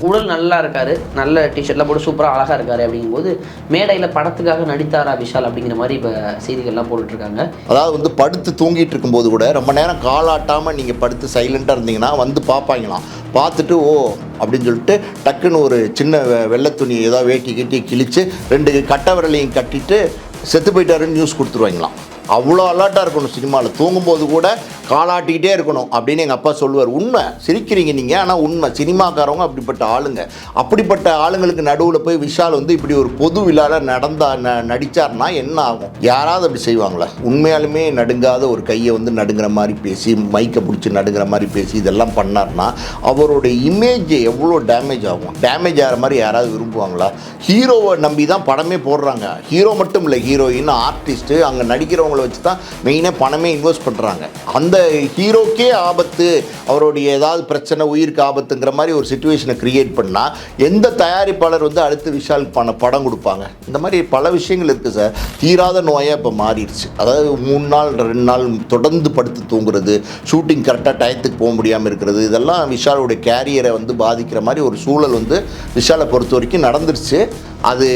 உடல் நல்லா இருக்காரு. நல்ல டிஷர்ட்லாம் போட்டு சூப்பராக அழகாக இருக்காரு அப்படிங்கும்போது மேடையில் படத்துக்காக நடித்தாரா விஷால் அப்படிங்கிற மாதிரி இப்போ செய்திகள்லாம் போட்டுட்ருக்காங்க. அதாவது வந்து படுத்து தூங்கிட்டு இருக்கும்போது கூட ரொம்ப நேரம் காலாட்டாமல் நீங்கள் படுத்து சைலண்ட்டாக இருந்தீங்கன்னா வந்து பார்ப்பாங்களாம் பார்த்துட்டு ஓ அப்படின்னு சொல்லிட்டு டக்குன்னு ஒரு சின்ன வெ- வெள்ளை துணி ஏதாவது வேட்டி கட்டி கிழிச்சு ரெண்டு கட்டை விரலையும் கட்டிட்டு செத்து போயிட்டாருன்னு நியூஸ் கொடுத்துருவாங்களாம். அவ்வளோ அலர்ட்டாக இருக்கணும் சினிமாவில் தூங்கும்போது கூட காலாட்டிக்கிட்டே இருக்கணும் அப்படின்னு எங்கள் அப்பா சொல்லுவார். உண்மை. சிரிக்கிறீங்க நீங்கள் ஆனால் உண்மை. சினிமாக்காரவங்க அப்படிப்பட்ட ஆளுங்க. அப்படிப்பட்ட ஆளுங்களுக்கு நடுவில் போய் விஷால் வந்து இப்படி ஒரு பொது விழாவில் நடந்தா ந நடித்தார்னா என்ன ஆகும்? யாராவது அப்படி செய்வாங்களா? உண்மையாலுமே நடுங்காத ஒரு கையை வந்து நடுங்கிற மாதிரி பேசி மைக்கை பிடிச்சி நடுங்கிற மாதிரி பேசி இதெல்லாம் பண்ணார்னா அவருடைய இமேஜ் எவ்வளோ டேமேஜ் ஆகும்? டேமேஜ் ஆகிற மாதிரி யாராவது விரும்புவாங்களா? ஹீரோவை நம்பி தான் படமே போடுறாங்க. ஹீரோ மட்டும் இல்லை ஹீரோயின் ஆர்டிஸ்ட்டு அங்கே நடிக்கிறவங்க நடிக்கிறவங்கள வச்சு தான் மெயினாக பணமே இன்வெஸ்ட் பண்ணுறாங்க அந்த ஹீரோக்கே ஆபத்து அவருடைய ஏதாவது பிரச்சனை உயிருக்கு ஆபத்துங்கிற மாதிரி ஒரு சுச்சுவேஷனை கிரியேட் பண்ணால் எந்த தயாரிப்பாளர் வந்து அடுத்து விஷால் பண படம் கொடுப்பாங்க? இந்த மாதிரி பல விஷயங்கள் இருக்குது சார் தீராத நோயாக இப்போ மாறிடுச்சு. அதாவது மூணு நாள் ரெண்டு நாள் தொடர்ந்து படுத்து தூங்குறது ஷூட்டிங் கரெக்டாக டயத்துக்கு போக முடியாமல் இருக்கிறது இதெல்லாம் விஷாலுடைய கேரியரை வந்து பாதிக்கிற மாதிரி ஒரு சூழல் வந்து விஷாலை பொறுத்த வரைக்கும் நடந்துருச்சு. அது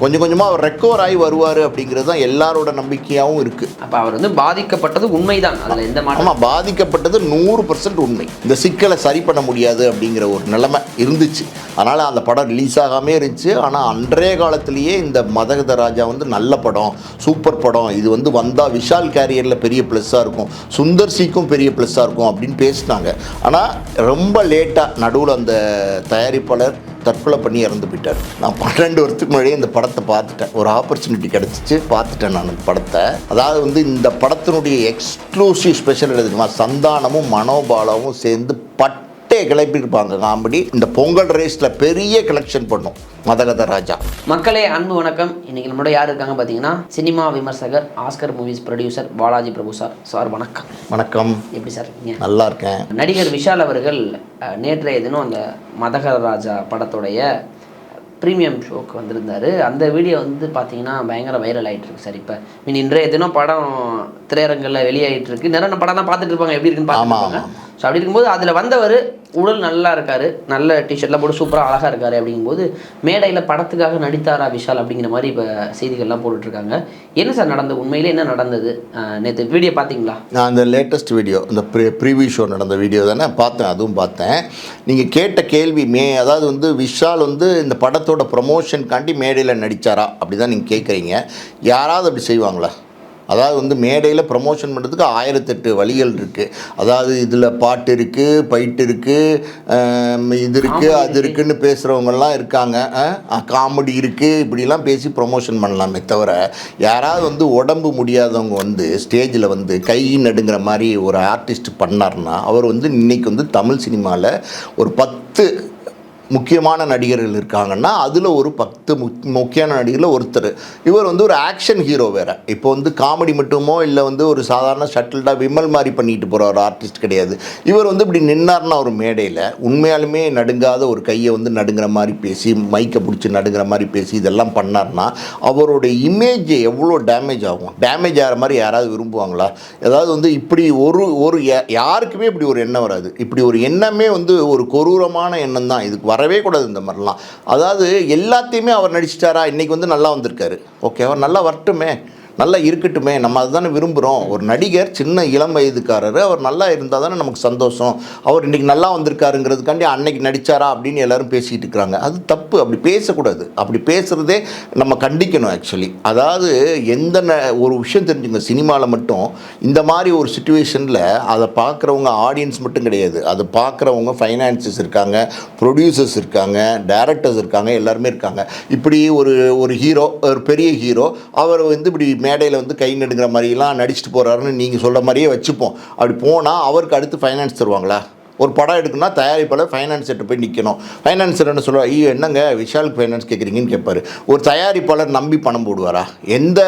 கொஞ்சம் கொஞ்சமாக அவர் ரெக்கவர் ஆகி வருவார் அப்படிங்கிறது தான் எல்லாரோட நம்பிக்கையாகவும் இருக்குது அப்போ அவர் வந்து பாதிக்கப்பட்டது உண்மைதான். அதில் எந்த ஆமாம் பாதிக்கப்பட்டது நூறு பர்சன்ட் உண்மை. இந்த சிக்கலை சரி பண்ண முடியாது அப்படிங்கிற ஒரு நிலைமை இருந்துச்சு. அதனால் அந்த படம் ரிலீஸ் ஆகாமே இருந்துச்சு. ஆனால் அன்றைய காலத்திலேயே இந்த மதகத ராஜா வந்து நல்ல படம் சூப்பர் படம். இது வந்து வந்தால் விஷால் கேரியரில் பெரிய ப்ளஸ்ஸாக இருக்கும். சுந்தர் சிக்கும் பெரிய ப்ளஸ்ஸாக இருக்கும் அப்படின்னு பேசினாங்க. ஆனால் ரொம்ப லேட்டாக நடுவில் அந்த தயாரிப்பாளர் தற்கொலை பண்ணி இறந்து போயிட்டார். நான் பன்னெண்டு வருஷத்துக்கு முன்னாடியே இந்த படத்தை பார்த்துட்டேன். ஒரு ஆப்பர்ச்சுனிட்டி கிடச்சிச்சு பார்த்துட்டேன் நான் அந்த படத்தை. அதாவது வந்து இந்த படத்தினுடைய எக்ஸ்க்ளூசிவ் ஸ்பெஷல் எழுதுமா சந்தானமும் மனோபாலமும் சேர்ந்து பட் பட்டே கிளப்பியிருப்பாங்க. காமெடி. இந்த பொங்கல் ரேஸில் பெரிய கலெக்ஷன் பண்ணும் மதகத ராஜா. மக்களே அன்பு வணக்கம். இன்னைக்கு நம்மளோட யார் இருக்காங்க பார்த்தீங்கன்னா சினிமா விமர்சகர் Oscar movies producer Balaji Prabhu sir. Sir வணக்கம். வணக்கம். எப்படி சார் நல்லா இருக்கேன் நடிகர் விஷால் அவர்கள் நேற்றைய தினம் அந்த மதகர ராஜா படத்துடைய ப்ரீமியம் ஷோக்கு வந்திருந்தாரு. அந்த வீடியோ வந்து பார்த்தீங்கன்னா பயங்கர வைரல் இருக்கு சார். இப்போ மீன் இன்றைய தினம் படம் திரையரங்கில் வெளியாயிட்டு இருக்கு. நிறைய படம் தான் பார்த்துட்டு இருப்பாங்க. எப்படி இருக்குன்னு பார்த்துருப்பாங்க ஸோ அப்படி இருக்கும்போது அதில் வந்தவர் உடல் நல்லா இருக்காரு. நல்ல டிஷர்ட்லாம் போட்டு சூப்பராக அழகாக இருக்கார் அப்படிங்கும்போது மேடையில் படத்துக்காக நடித்தாரா விஷால் அப்படிங்கிற மாதிரி இப்போ செய்திகள்லாம் போட்டுட்ருக்காங்க. என்ன சார் நடந்தது உண்மையிலே என்ன நடந்தது? நேற்று வீடியோ பார்த்தீங்களா? நான் அந்த லேட்டஸ்ட் வீடியோ இந்த ப்ரீ ப்ரீவியூ ஷோ நடந்த வீடியோ தானே பார்த்தேன் அதுவும் பார்த்தேன். நீங்கள் கேட்ட கேள்வி மே அதாவது வந்து விஷால் வந்து இந்த படத்தோட ப்ரொமோஷனுக்காண்டி மேடையில் நடித்தாரா அப்படி தான் நீங்கள் கேட்குறீங்க யாராவது அப்படி செய்வாங்களா? அதாவது வந்து மேடையில் ப்ரமோஷன் பண்ணுறதுக்கு ஆயிரத்தெட்டு வழிகள் இருக்குது அதாவது இதில் பாட்டு இருக்குது பைட்டு இருக்குது இது இருக்குது அது இருக்குன்னு பேசுகிறவங்கெல்லாம் இருக்காங்க. காமெடி இருக்குது இப்படிலாம் பேசி ப்ரொமோஷன் பண்ணலாமே தவிர யாராவது வந்து உடம்பு முடியாதவங்க வந்து ஸ்டேஜில் வந்து கை நடுங்கிற மாதிரி ஒரு ஆர்டிஸ்ட் பண்ணார்னா அவர் வந்து இன்னைக்கு வந்து தமிழ் சினிமாவில் ஒரு பத்து முக்கியமான நடிகர்கள் இருக்காங்கன்னா அதில் ஒரு பத்து முக் முக்கியமான நடிகரில் ஒருத்தர். இவர் வந்து ஒரு ஆக்ஷன் ஹீரோ வேறு. இப்போ வந்து காமெடி மட்டுமோ இல்லை வந்து ஒரு சாதாரண ஷட்டில்டாக விமல் மாதிரி பண்ணிட்டு போகிற ஒரு ஆர்டிஸ்ட் கிடையாது. இவர் வந்து இப்படி நின்னார்னா ஒரு மேடையில் உண்மையாலுமே நடுங்காத ஒரு கையை வந்து நடுங்கிற மாதிரி பேசி மைக்கை பிடிச்சி நடுங்கிற மாதிரி பேசி இதெல்லாம் பண்ணார்னா அவருடைய இமேஜ் எவ்வளோ டேமேஜ் ஆகும்? டேமேஜ் ஆகிற மாதிரி யாராவது விரும்புவாங்களா? ஏதாவது வந்து இப்படி ஒரு ஒரு யாருக்குமே இப்படி ஒரு எண்ணம் வராது. இப்படி ஒரு எண்ணமே வந்து ஒரு கொரூரமான எண்ணம் தான் இதுக்கு வரவே கூடாது இந்த மாதிரிலாம். அதாவது எல்லாத்தையுமே அவர் நடிச்சிட்டாரா? இன்றைக்கி வந்து நல்லா வந்திருக்காரு. ஓகே அவர் நல்லா வரட்டுமே. நல்லா இருக்கட்டுமே நம்ம அதுதானே விரும்புகிறோம் ஒரு நடிகர் சின்ன இளம் வயதுக்காரர் அவர் நல்லா இருந்தால் தானே நமக்கு சந்தோஷம். அவர் இன்றைக்கி நல்லா வந்திருக்காருங்கிறதுக்காண்டி அன்னைக்கு நடிச்சாரா அப்படின்னு எல்லாரும் பேசிகிட்டு இருக்கிறாங்க. அது தப்பு. அப்படி பேசக்கூடாது. அப்படி பேசுகிறதே நம்ம கண்டிக்கணும் ஆக்சுவலி அதாவது எந்த ந- ஒரு விஷயம் தெரிஞ்சுங்க. சினிமாவில் மட்டும் இந்த மாதிரி ஒரு சுச்சுவேஷனில் அதை பார்க்குறவங்க ஆடியன்ஸ் மட்டும் கிடையாது. அதை பார்க்குறவங்க ஃபைனான்சஸ் இருக்காங்க ப்ரொடியூசர்ஸ் இருக்காங்க டேரக்டர்ஸ் இருக்காங்க எல்லாருமே இருக்காங்க. இப்படி ஒரு ஒரு ஹீரோ ஒரு பெரிய ஹீரோ அவர் வந்து இப்படி மேடையில் வந்து கை நடுங்கிற மாதிரிலாம் நடிச்சுட்டு போகிறாருன்னு நீங்கள் சொல்கிற மாதிரியே வச்சுப்போம். அப்படி போனால் அவருக்கு அடுத்து ஃபைனான்ஸ் தருவாங்களா? ஒரு படம் எடுக்கணும்னா தயாரிப்பாளர் ஃபைனான்ஸ் போய் நிற்கணும் ஃபைனான்சர் என்ன சொல்லுவார்? ஐயோ என்னங்க விஷாலுக்கு ஃபைனான்ஸ் கேட்குறீங்கன்னு கேட்பார் ஒரு தயாரிப்பாளர் நம்பி பணம் போடுவாரா? எந்த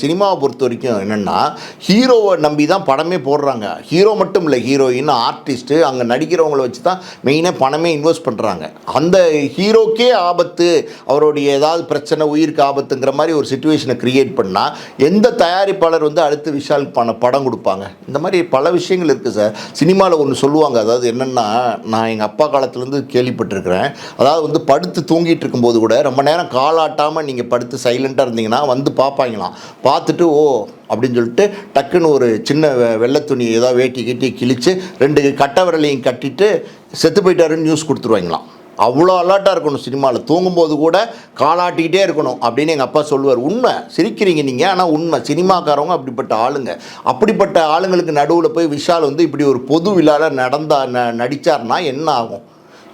சினிமாவை பொறுத்த வரைக்கும் என்னென்னா ஹீரோவை நம்பி தான் படமே போடுறாங்க. ஹீரோ மட்டும் இல்லை ஹீரோயின் ஆர்டிஸ்ட்டு அங்கே நடிக்கிறவங்கள வச்சு தான் மெயினாக பணமே இன்வெஸ்ட் பண்ணுறாங்க அந்த ஹீரோக்கே ஆபத்து அவருடைய ஏதாவது பிரச்சனை உயிருக்கு ஆபத்துங்கிற மாதிரி ஒரு சுச்சுவேஷனை க்ரியேட் பண்ணால் எந்த தயாரிப்பாளர் வந்து அடுத்து விஷால் பண படம் கொடுப்பாங்க? இந்த மாதிரி பல விஷயங்கள் இருக்குது சார் சினிமாவில் ஒன்று சொல்லுவாங்க அதாவது அதாவது என்னென்னா நான் எங்கள் அப்பா காலத்துலேருந்து கேள்விப்பட்டிருக்கிறேன். அதாவது வந்து படுத்து தூங்கிட்டு இருக்கும்போது கூட ரொம்ப நேரம் காலாட்டாமல் நீங்கள் படுத்து சைலண்ட்டாக இருந்தீங்கன்னா வந்து பார்ப்பாங்களாம். பார்த்துட்டு ஓ அப்படின்னு சொல்லிட்டு டக்குன்னு ஒரு சின்ன வெ- வெள்ளை துணி ஏதாவது வேட்டி கட்டி கிழித்து ரெண்டு கட்டை விரலையும் கட்டிட்டு செத்து போயிட்டாருன்னு நியூஸ் கொடுத்துருவாங்களாம். அவ்வளோ அலர்ட்டாக இருக்கணும் சினிமாவில். தூங்கும்போது கூட காலாட்டிக்கிட்டே இருக்கணும் அப்படின்னு எங்கள் அப்பா சொல்லுவார். உண்மை. சிரிக்கிறீங்க நீங்கள் ஆனால் உண்மை. சினிமாக்காரவங்க அப்படிப்பட்ட ஆளுங்க. அப்படிப்பட்ட ஆளுங்களுக்கு நடுவில் போய் விஷால் வந்து இப்படி ஒரு பொது விழாவில் நடந்தா ந நடித்தார்னா என்ன ஆகும்?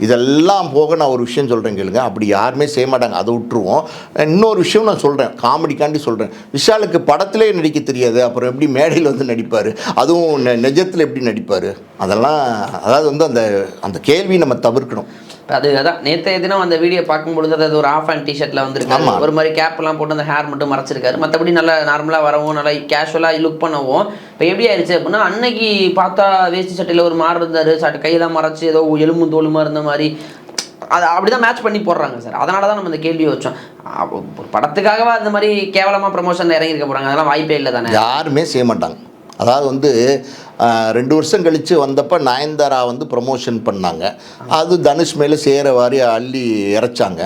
இதெல்லாம் போக நான் ஒரு விஷயம் சொல்கிறேன் கேளுங்க. அப்படி யாருமே செய்ய மாட்டாங்க. அதை விட்டுருவோம். இன்னொரு விஷயம் நான் சொல்கிறேன் காமெடிக்காண்டி சொல்கிறேன் விஷாலுக்கு படத்திலே நடிக்க தெரியாது. அப்புறம் எப்படி மேடையில் வந்து நடிப்பார்? அதுவும் நெஜத்தில் எப்படி நடிப்பார்? அதெல்லாம் அதாவது வந்து அந்த அந்த கேள்வி நம்ம தவிர்க்கணும். அது அதான் நேற்றைய தினம் அந்த வீடியோ பார்க்கும்பொழுது அது ஒரு ஆஃப் அண்ட் டிஷர்ட்ல வந்திருக்காரு. ஒரு மாதிரி கேப் எல்லாம் போட்டு அந்த ஹேர் மட்டும் மறைச்சிருக்காரு. மற்றபடி நல்லா நார்மலாக வரவும் நல்லா கேஷுவலாக லுக் பண்ணவும். இப்போ எப்படி ஆயிடுச்சு அப்படின்னா அன்னைக்கு பார்த்தா வேஷ்டி சட்டையில் ஒரு மாறு இருந்தார். சட்டை கையெல்லாம் மறைச்சு ஏதோ எலும்பும் தோலுமா இருந்த மாதிரி. அது அப்படிதான் மேட்ச் பண்ணி போடுறாங்க சார் அதனால தான் நம்ம இந்த கேள்வி வச்சோம். ஒரு படத்துக்காகவா அந்த மாதிரி கேவலமா ப்ரமோஷன் இறங்கியிருக்க போறாங்க? அதெல்லாம் வாய்ப்பே இல்லை தானே? யாருமே செய்ய மாட்டாங்க. அதாவது வந்து ரெண்டு வருஷம் கழித்து வந்தப்போ நயன்தாரா வந்து ப்ரமோஷன் பண்ணாங்க. அது தனுஷ் மேலே சேர வாரி அள்ளி இறைச்சாங்க.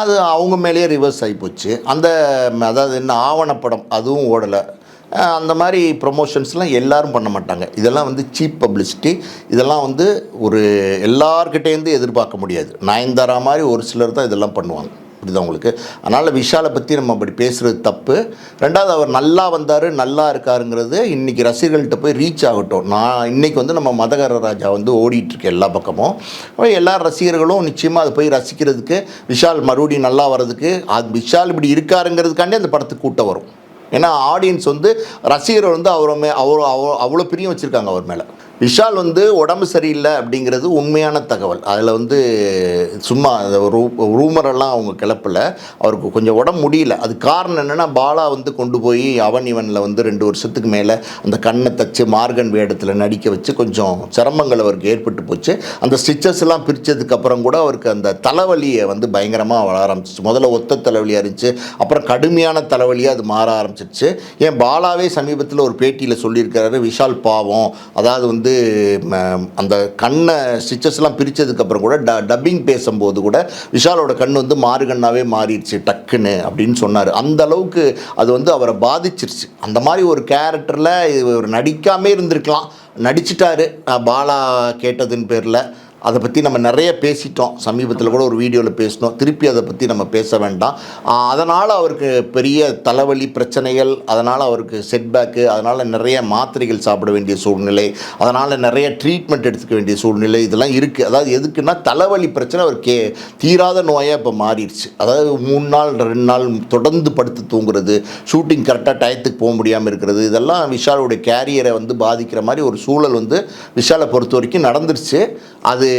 அது அவங்க மேலேயே ரிவர்ஸ் ஆகிப்போச்சு அந்த அதாவது என்ன ஆவணப்படம் அதுவும் ஓடலை. அந்த மாதிரி ப்ரொமோஷன்ஸ்லாம் எல்லோரும் பண்ண மாட்டாங்க. இதெல்லாம் வந்து சீப் பப்ளிசிட்டி இதெல்லாம் வந்து ஒரு எல்லார்கிட்டேருந்து எதிர்பார்க்க முடியாது. நயன்தாரா மாதிரி ஒரு சிலர் தான் இதெல்லாம் பண்ணுவாங்க. புரியுதா உங்களுக்கு? அதனால் விஷாலை பற்றி நம்ம அப்படி பேசுகிறது தப்பு. ரெண்டாவது அவர் நல்லா வந்தார் நல்லா இருக்காருங்கிறது இன்றைக்கி ரசிகர்கள்ட்ட போய் ரீச் ஆகட்டும். நான் இன்றைக்கி வந்து நம்ம மதகர ராஜா வந்து ஓடிட்டுருக்கு எல்லா பக்கமும். அப்ப எல்லா ரசிகர்களும் நிச்சயமாக அதை போய் ரசிக்கிறதுக்கு விஷால் மறுபடியும் நல்லா வர்றதுக்கு அது விஷால் இப்படி இருக்காருங்கிறதுக்காண்டி அந்த படத்துக்கு கூட்டம் வரும். ஏன்னா ஆடியன்ஸ் வந்து ரசிகர் வந்து அவரை மே அவ்வளோ பிரியம் வச்சுருக்காங்க அவர் மேலே. விஷால் வந்து உடம்பு சரியில்லை அப்படிங்கிறது உண்மையான தகவல். அதில் வந்து சும்மா ரூ ரூமரெல்லாம் அவங்க கிளப்பல. அவருக்கு கொஞ்சம் உடம்பு முடியல. அது காரணம் என்னென்னா பாலா வந்து கொண்டு போய் அவன் இவனில் வந்து ரெண்டு வருஷத்துக்கு மேலே அந்த கண்ணை தச்சு மார்கன் வேடத்தில் நடிக்க வச்சு கொஞ்சம் சிரமங்கள் அவருக்கு ஏற்பட்டு போச்சு. அந்த ஸ்டிச்சஸ்லாம் பிரித்ததுக்கப்புறம் கூட அவருக்கு அந்த தலைவலியை வந்து பயங்கரமாக வளர ஆரம்பிச்சிச்சு. முதல்ல ஒத்த தலைவலியாக இருந்துச்சு அப்புறம் கடுமையான தலைவலியாக அது மாற ஆரம்பிச்சிருச்சு. ஏன் பாலாவே சமீபத்தில் ஒரு பேட்டியில் சொல்லியிருக்காரு விஷால் பாவம். அதாவது வந்து வந்து அந்த கண்ணை ஸ்டிச்சஸ்லாம் பிரித்ததுக்கப்புறம் கூட ட டப்பிங் பேசும்போது கூட விஷாலோட கண் வந்து மாறுகண்ணாவே மாறிடுச்சு டக்குன்னு அப்படின்னு சொன்னார். அந்த அளவுக்கு அது வந்து அவரை பாதிச்சிருச்சு. அந்த மாதிரி ஒரு கேரக்டரில் ஒரு நடிக்காமே இருந்திருக்கலாம். நடிச்சிட்டாரு. பாலா கேட்டதுன்னு பேரில். அதை பற்றி நம்ம நிறைய பேசிட்டோம். சமீபத்தில் கூட ஒரு வீடியோவில் பேசினோம். திருப்பி அதை பற்றி நம்ம பேச வேண்டாம். அதனால் அவருக்கு பெரிய தலைவலி பிரச்சனைகள் அதனால் அவருக்கு செட்பேக்கு அதனால் நிறைய மாத்திரைகள் சாப்பிட வேண்டிய சூழ்நிலை அதனால் நிறைய ட்ரீட்மெண்ட் எடுத்துக்க வேண்டிய சூழ்நிலை இதெல்லாம் இருக்குது அதாவது எதுக்குன்னா தலைவலி பிரச்சனை அவர் கே தீராத நோயாக இப்போ மாறிடுச்சு. அதாவது மூணு நாள் ரெண்டு நாள் தொடர்ந்து படுத்து தூங்குறது ஷூட்டிங் கரெக்டாக டயத்துக்கு போக முடியாமல் இருக்கிறது இதெல்லாம் விஷாலுடைய கேரியரை வந்து பாதிக்கிற மாதிரி ஒரு சூழல் வந்து விஷாலை பொறுத்த வரைக்கும் நடந்துருச்சு. அது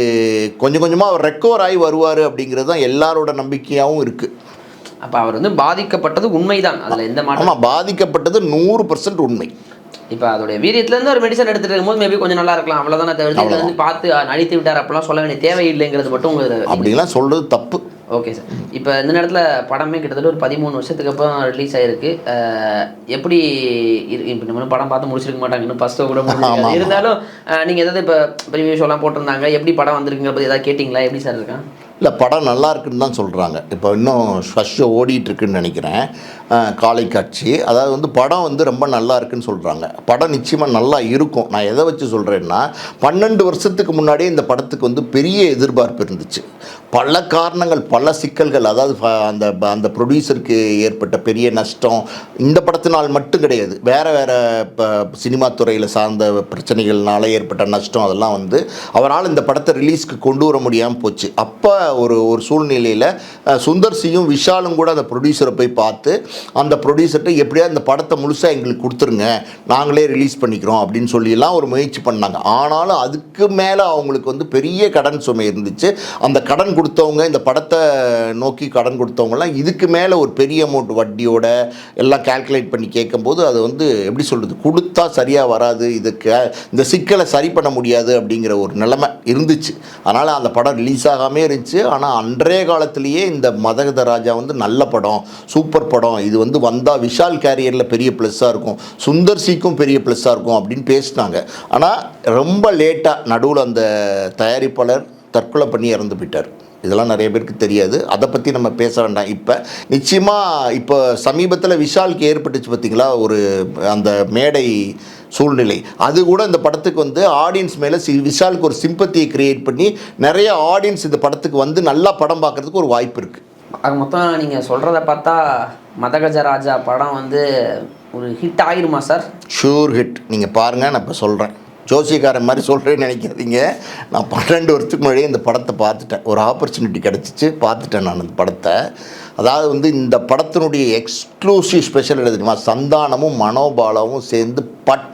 கொஞ்சம் கொஞ்சமாக அவர் ரெக்கவர் ஆகி வருவார் அப்படிங்கிறது தான் எல்லாரோட நம்பிக்கையாகவும் இருக்குது அப்ப அவர் வந்து பாதிக்கப்பட்டது உண்மைதான். அதுல எந்த மாற்றம் பாதிக்கப்பட்டது நூறு பர்சன்ட் உண்மை. இப்போ அதோடைய வீரியத்துல இருந்து ஒரு மெடிசன் எடுத்துட்டு இருக்கும்போது மேபி கொஞ்சம் நல்லா இருக்கலாம். அவ்வளவுதானே தவிர்த்து இதை வந்து பார்த்து நடித்து விட்டார் அப்படிலாம் சொல்ல வேண்டிய தேவையில்லைங்கிறது மட்டும் உங்களுக்கு அப்படிலாம் சொல்கிறது தப்பு. ஓகே சார் இப்போ இந்த நேரத்தில் படமே கிட்டத்தட்ட ஒரு பதிமூணு வருஷத்துக்கு அப்புறம் ரிலீஸ் ஆயிருக்கு. அஹ், எப்படி இப்போ நம்ம படம் பார்த்து முடிச்சிருக்க மாட்டாங்க. இன்னும் ஃபஸ்ட்டு கூட. இருந்தாலும் நீங்கள் ஏதாவது இப்போ ப்ரிவியூ ஷோலாம் போட்டிருந்தாங்க. எப்படி படம் வந்திருக்குங்கிற பற்றி ஏதாவது கேட்டிங்களா? எப்படி சார் இருக்கான் இல்லை படம் நல்லா இருக்குன்னு தான் சொல்கிறாங்க இப்போ இன்னும் ஃபஸ்ட் ஷோ ஓடிட்டுருக்குன்னு நினைக்கிறேன். காலை காட்சி. அதாவது வந்து படம் வந்து ரொம்ப நல்லா இருக்குன்னு சொல்கிறாங்க படம் நிச்சயமாக நல்லா இருக்கும். நான் எதை வச்சு சொல்கிறேன்னா பன்னெண்டு வருஷத்துக்கு முன்னாடியே இந்த படத்துக்கு வந்து பெரிய எதிர்பார்ப்பு இருந்துச்சு. பல காரணங்கள் பல சிக்கல்கள் அதாவது ஃப- அந்த ப- அந்த ப்ரொடியூசருக்கு ஏற்பட்ட பெரிய நஷ்டம் இந்த படத்தினால் மட்டும் கிடையாது. வேறு வேறு இப்போ சினிமா துறையில் சார்ந்த பிரச்சனைகள்னால ஏற்பட்ட நஷ்டம் அதெல்லாம் வந்து அவரால் இந்த படத்தை ரிலீஸ்க்கு கொண்டு வர முடியாமல் போச்சு. அப்போ ஒரு ஒரு சூழ்நிலையில் சுந்தர் சியும் விஷாலும் கூட அந்த ப்ரொடியூசரை போய் பார்த்து அந்த ப்ரொடியூசர்கிட்ட எப்படியா இந்த படத்தை முழுசாக எங்களுக்கு கொடுத்துருங்க. நாங்களே ரிலீஸ் பண்ணிக்கிறோம் அப்படின்னு சொல்லிலாம் ஒரு முயற்சி பண்ணாங்க. ஆனாலும் அதுக்கு மேலே அவங்களுக்கு வந்து பெரிய கடன் சுமை இருந்துச்சு. அந்த கடன் கொடுத்தவங்க இந்த படத்தை நோக்கி கடன் கொடுத்தவங்கலாம் இதுக்கு மேலே ஒரு பெரிய அமௌண்ட் வட்டியோட எல்லாம் கால்குலேட் பண்ணி கேட்கும்போது அது வந்து எப்படி சொல்கிறது கொடுத்தா சரியாக வராது. இதுக்கு இந்த சிக்கலை சரி பண்ண முடியாது அப்படிங்கிற ஒரு நிலைமை இருந்துச்சு. அதனால் அந்த படம் ரிலீஸ் ஆகாமே இருந்துச்சு. ஆனால் அன்றைய காலத்திலேயே இந்த மதகத ராஜா வந்து நல்ல படம் சூப்பர் படம். இது வந்து வந்தால் விஷால் கேரியரில் பெரிய ப்ளஸ்ஸாக இருக்கும். சுந்தர் சிக்கும் பெரிய ப்ளஸ்ஸாக இருக்கும் அப்படின்னு பேசினாங்க. ஆனால் ரொம்ப லேட்டாக நடுவில் அந்த தயாரிப்பாளர் தற்கொலை பண்ணி இறந்து போயிட்டார். இதெல்லாம் நிறைய பேருக்கு தெரியாது. அதை பற்றி நம்ம பேச வேண்டாம். இப்போ நிச்சயமாக இப்போ சமீபத்தில் விஷாலுக்கு ஏற்பட்டுச்சு பார்த்தீங்களா ஒரு அந்த மேடை சூழ்நிலை. அது கூட இந்த படத்துக்கு வந்து ஆடியன்ஸ் மேலே சி விஷாலுக்கு ஒரு சிம்பத்தியை க்ரியேட் பண்ணி நிறைய ஆடியன்ஸ் இந்த படத்துக்கு வந்து நல்லா படம் பார்க்குறதுக்கு ஒரு வாய்ப்பு இருக்குது அது மொத்தம் நீங்கள் சொல்கிறத பார்த்தா மதகஜராஜா படம் வந்து ஒரு ஹிட் ஆகிருமா சார் ஷூர் ஹிட் நீங்கள் பாருங்கள் நான் இப்போ சொல்கிறேன் ஜோசியக்காரன் மாதிரி சொல்கிறேன்னு நினைக்காதீங்க. நான் பன்னெண்டு வருஷத்துக்கு முன்னாடியே இந்த படத்தை பார்த்துட்டேன். ஒரு ஆப்பர்ச்சுனிட்டி கிடச்சிச்சு பார்த்துட்டேன் நான் இந்த படத்தை. அதாவது வந்து இந்த படத்தினுடைய எக்ஸ்க்ளூசிவ் ஸ்பெஷல் எழுதுமா சந்தானமும் மனோபாலமும் சேர்ந்து பட்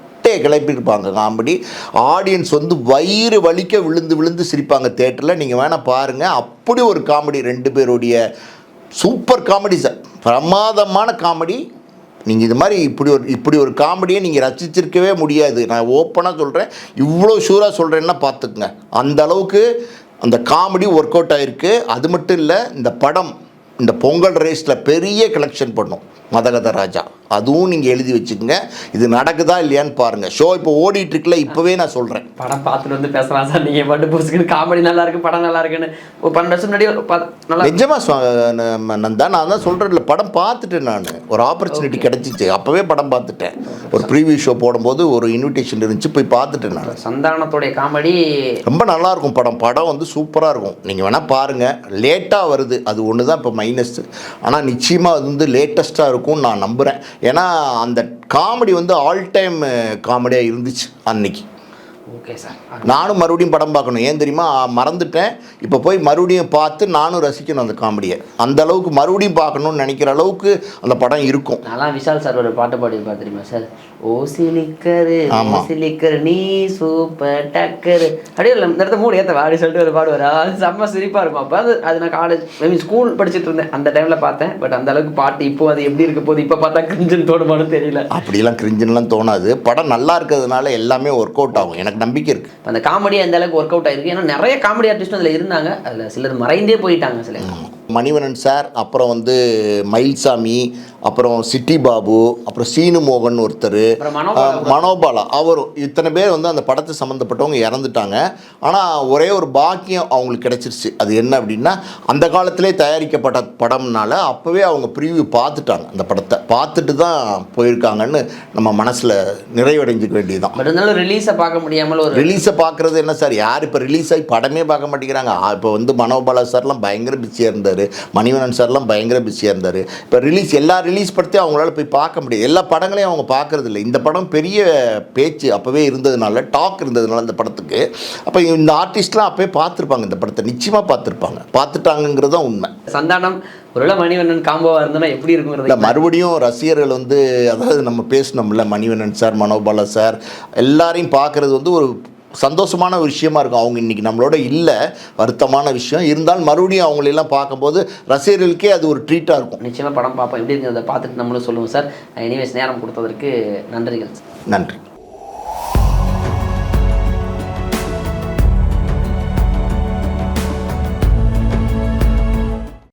கிளப்பியிருப்பாங்க காமெடி. ஆடியன்ஸ் வந்து வயிறு வலிக்க விழுந்து விழுந்து சிரிப்பாங்க தேட்டரில் நீங்கள் வேணால் பாருங்கள் அப்படி ஒரு காமெடி ரெண்டு பேருடைய சூப்பர் காமெடி சார் பிரமாதமான காமெடி. நீங்கள் இது மாதிரி இப்படி ஒரு இப்படி ஒரு காமெடியை நீங்கள் ரசிச்சிருக்கவே முடியாது. நான் ஓப்பனாக சொல்கிறேன் இவ்வளோ ஷூராக சொல்கிறேன்னா பார்த்துக்குங்க. அந்த அளவுக்கு அந்த காமெடி ஒர்க் அவுட் ஆகிருக்கு அது மட்டும் இல்லை இந்த படம் இந்த பொங்கல் ரேஸில் பெரிய கலெக்ஷன் பண்ணும். மதகத ராஜா. அதுவும் நீங்கள் எழுதி வச்சுக்கோங்க. இது நடக்குதா இல்லையான்னு பாருங்கள் ஷோ இப்போ ஓடிட்டு இருக்குல்ல இப்போவே நான் சொல்கிறேன் படம் பார்த்துட்டு வந்து பேசலாம் சார். நீங்கள் பாட்டு புதுசுக்கு காமெடி நல்லா இருக்கு படம் நல்லா இருக்குன்னு. ஒரு பன்னெண்டு வருஷம் முன்னாடி நிஜமாக நந்தா நான் தான் சொல்கிறேன்ல படம் பார்த்துட்டேன் நான். ஒரு ஆப்பர்ச்சுனிட்டி கிடச்சிச்சு. அப்போவே படம் பார்த்துட்டேன். ஒரு ப்ரீவியூ ஷோ போடும்போது ஒரு இன்விடேஷன் இருந்துச்சு போய் பார்த்துட்டேன் நான். சந்தானத்துடைய காமெடி ரொம்ப நல்லா இருக்கும் படம். படம் வந்து சூப்பராக இருக்கும். நீங்கள் வேணால் பாருங்கள் லேட்டாக வருது. அது ஒன்று தான் இப்போ மைனஸ் ஆனால் நிச்சயமாக அது வந்து லேட்டஸ்ட்டாக இருக்கும்னு நான் நம்புகிறேன் ஏன்னா அந்த காமெடி வந்து ஆல் டைம் காமெடியாக இருந்துச்சு அன்னைக்கு. ஓகே சார் நானும் மறுபடியும் படம் பார்க்கணும். ஏன் தெரியுமா? மறந்துட்டேன். இப்போ போய் மறுபடியும் பார்த்து நானும் ரசிக்கணும் அந்த காமெடியை. அந்த அளவுக்கு மறுபடியும் பார்க்கணும்னு நினைக்கிற அளவுக்கு அந்த படம் இருக்கும். நான்லாம் விஷால் சார் ஒரு பாட்டு பாடியிருப்பா தெரியுமா சார் ஓ சிலிக்கரு ஆமா. சிலிக்கரு நீ சூப்பர் டக்கரு. அப்படியே இல்லை இந்த இடத்த மூணு ஏற்ற அப்படி சொல்லிட்டு ஒரு பாடுவார். அது செம்ம சிரிப்பாக இருக்கும். அப்போ அது அது நான் காலேஜ் மீன் ஸ்கூல் படிச்சுட்டு இருந்தேன். அந்த டைமில் பார்த்தேன். பட் அந்த அளவுக்கு பாட்டு இப்போ அது எப்படி இருக்க போகுது? இப்போ பார்த்தா கிரிஞ்சுன்னு தோணுமான்னு தெரியல. அப்படிலாம் கிரிஞ்சுலாம் தோணாது. படம் நல்லா இருக்கிறதுனால எல்லாமே ஒர்க் அவுட் ஆகும். எனக்கு நம்பிக்கை இருக்குது இப்ப அந்த காமெடி அந்த அளவுக்கு ஒர்க் அவுட் ஆயிருக்கு. ஏன்னா நிறைய காமெடி ஆர்டிஸ்டும் அதில் இருந்தாங்க. அதில் சிலர் மறைந்தே போயிட்டாங்க சில மணிவண்ணன் சார் அப்புறம் வந்து மயில்சாமி அப்புறம் சிட்டி பாபு அப்புறம் சீனு மோகன் ஒருத்தர் மனோபாலா அவரும் இத்தனை பேர் வந்து அந்த படத்தை சம்மந்தப்பட்டவங்க இறந்துட்டாங்க. ஆனால் ஒரே ஒரு பாக்கியம் அவங்களுக்கு கிடைச்சிருச்சு. அது என்ன அப்படின்னா அந்த காலத்திலே தயாரிக்கப்பட்ட படம்னால அப்போவே அவங்க ப்ரீவியூ பார்த்துட்டாங்க அந்த படத்தை. பார்த்துட்டு தான் போயிருக்காங்கன்னு நம்ம மனசில் நிறைவடைஞ்சிக்க வேண்டியதுதான். பட் இருந்தாலும் ரிலீஸை பார்க்க முடியாமல் ஒரு ரிலீஸை பார்க்குறது என்ன சார்? யார் இப்போ ரிலீஸ் ஆகி படமே பார்க்க மாட்டேங்கிறாங்க. இப்போ வந்து மனோபாலா சார்லாம் பயங்கர பிஸியாக இருந்தார். மணிவண்ணன் சார்லாம் பயங்கர பிஸியாக இருந்தார். இப்போ ரிலீஸ் எல்லா ரிலீஸ் படத்தையும் அவங்களால போய் பார்க்க முடியாது. எல்லா படங்களையும் அவங்க பார்க்கறது இல்லை இந்த படம் பெரிய பேச்சு அப்போவே இருந்ததுனால டாக் இருந்ததுனால இந்த படத்துக்கு. அப்போ இந்த ஆர்டிஸ்ட்லாம் அப்போயே பார்த்துருப்பாங்க இந்த படத்தை. நிச்சயமாக பார்த்துருப்பாங்க. பார்த்துட்டாங்கங்கிறது தான் உண்மை. சந்தானம் ஒருவேளை மணிவண்ணன் காம்போவா இருந்தனா எப்படி இல்லை இருக்குங்கிறது மறுபடியும் ரசிகர்கள் வந்து அதாவது நம்ம பேசணும்ல மணிவண்ணன் சார் மனோபாலா சார் எல்லாரையும் பார்க்குறது வந்து ஒரு சந்தோஷமான ஒரு விஷயமா இருக்கும். அவங்க இன்னைக்கு நம்மளோட இல்லை. வருத்தமான விஷயம். இருந்தாலும் மறுபடியும் அவங்களெல்லாம் பார்க்கும்போது ரசிகர்களுக்கே அது ஒரு ட்ரீட்டாக இருக்கும். நிச்சயமா படம் பார்ப்போம். எப்படி இருக்குங்கிறத பார்த்துட்டு நம்மளும் சொல்லுவோம் சார். எனிவேஸ் நேரம் கொடுத்ததற்கு நன்றிகள் நன்றி.